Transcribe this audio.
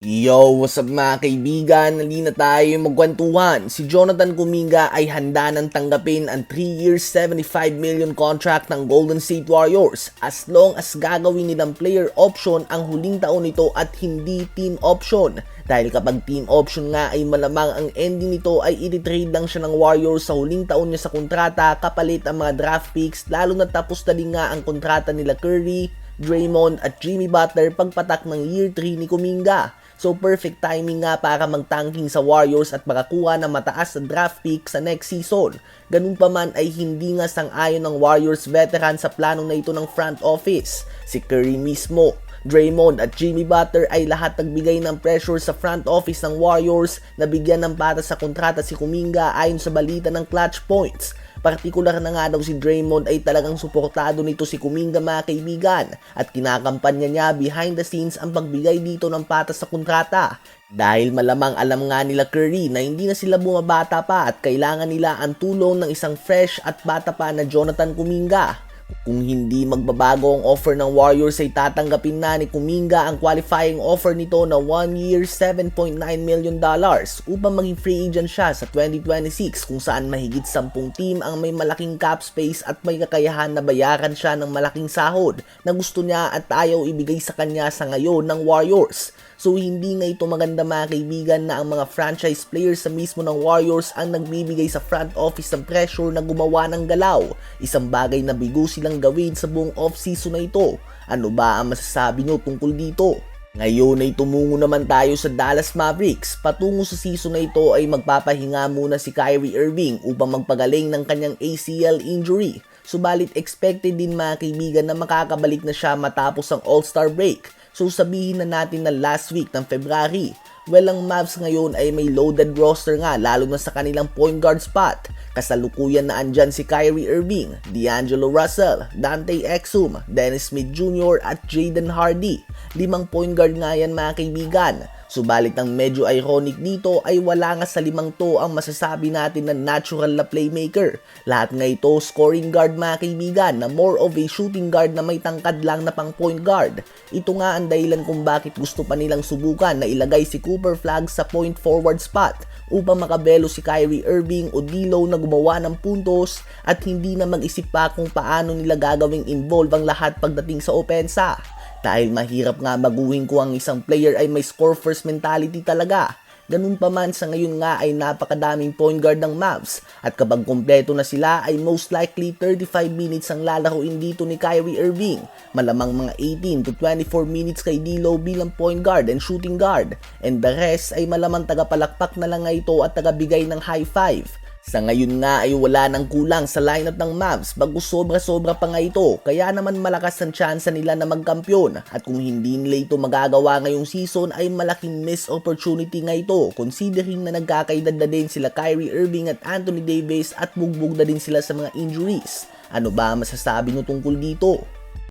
Yo, what's up mga kaibigan? Nali na tayo magkwentuhan. Si Jonathan Kuminga ay handa nang tanggapin ang 3 years 75 million contract ng Golden State Warriors as long as gagawin nilang player option ang huling taon nito at hindi team option. Dahil kapag team option nga ay malamang ang ending nito ay i-trade lang siya ng Warriors sa huling taon niya sa kontrata kapalit ang mga draft picks lalo na tapos na nga ang kontrata nila Curry, Draymond at Jimmy Butler pagpatak ng year 3 ni Kuminga. So perfect timing nga para magtanking sa Warriors at makakuha ng mataas na draft pick sa next season. Ganun pa man ay hindi nga sang-ayon ng Warriors veteran sa planong na ito ng front office. Si Curry mismo, Draymond at Jimmy Butler ay lahat nagbigay ng pressure sa front office ng Warriors na bigyan ng para sa kontrata si Kuminga ayon sa balita ng Clutch Points. Partikular na nga daw si Draymond ay talagang suportado nito si Kuminga mga kaibigan at kinakampanya niya behind the scenes ang pagbigay dito ng patas sa kontrata. Dahil malamang alam nga nila Curry na hindi na sila bumabata pa at kailangan nila ang tulong ng isang fresh at bata pa na Jonathan Kuminga. Kung hindi magbabago ang offer ng Warriors ay tatanggapin na ni Kuminga ang qualifying offer nito na 1 year 7.9 million dollars upang maging free agent siya sa 2026 kung saan mahigit 10 team ang may malaking cap space at may kakayahan na bayaran siya ng malaking sahod na gusto niya at ayaw ibigay sa kanya sa ngayon ng Warriors. So hindi nga ito maganda mga kaibigan na ang mga franchise players sa mismo ng Warriors ang nagbibigay sa front office ng pressure na gumawa ng galaw. Isang bagay na bigo silang gawin sa buong off-season na ito. Ano ba ang masasabi nyo tungkol dito? Ngayon ay tumungo naman tayo sa Dallas Mavericks. Patungo sa season na ito ay magpapahinga muna si Kyrie Irving upang magpagaling ng kanyang ACL injury. Subalit expected din mga kaibigan na makakabalik na siya matapos ang All-Star break. So sabihin na natin na last week ng February, well ang Mavs ngayon ay may loaded roster nga lalo na sa kanilang point guard spot. Kasalukuyan na andyan si Kyrie Irving, D'Angelo Russell, Dante Exum, Dennis Smith Jr. at Jaden Hardy. Limang point guard nga yan mga kaibigan. Subalit ang medyo ironic dito ay wala nga sa limang to ang masasabi natin na natural na playmaker. Lahat nga ito scoring guard mga kaibigan na more of a shooting guard na may tangkad lang na pang point guard. Ito nga ang dahilan kung bakit gusto pa nilang subukan na ilagay si Cooper Flag sa point forward spot upang makabelo si Kyrie Irving o D'Lo na gumawa ng puntos at hindi na mag-isip pa kung paano nila gagawing involve ang lahat pagdating sa opensa. Dahil mahirap nga baguhin ko ang isang player ay may score first mentality talaga. Ganun pa man sa ngayon nga ay napakadaming point guard ng Mavs at kapag kompleto na sila ay most likely 35 minutes ang lalaroin dito ni Kyrie Irving. Malamang mga 18 to 24 minutes kay D'Lo bilang point guard and shooting guard and the rest ay malamang tagapalakpak na lang ito at tagabigay ng high five. Sa ngayon nga ay wala nang kulang sa lineup ng Mavs bago sobra-sobra pa nga ito kaya naman malakas ang tsansa nila na magkampiyon at kung hindi nila ito magagawa ngayong season ay malaking miss opportunity nga ito considering na nagkakaedad na din sila Kyrie Irving at Anthony Davis at bugbog na din sila sa mga injuries. Ano ba masasabi nyo tungkol dito?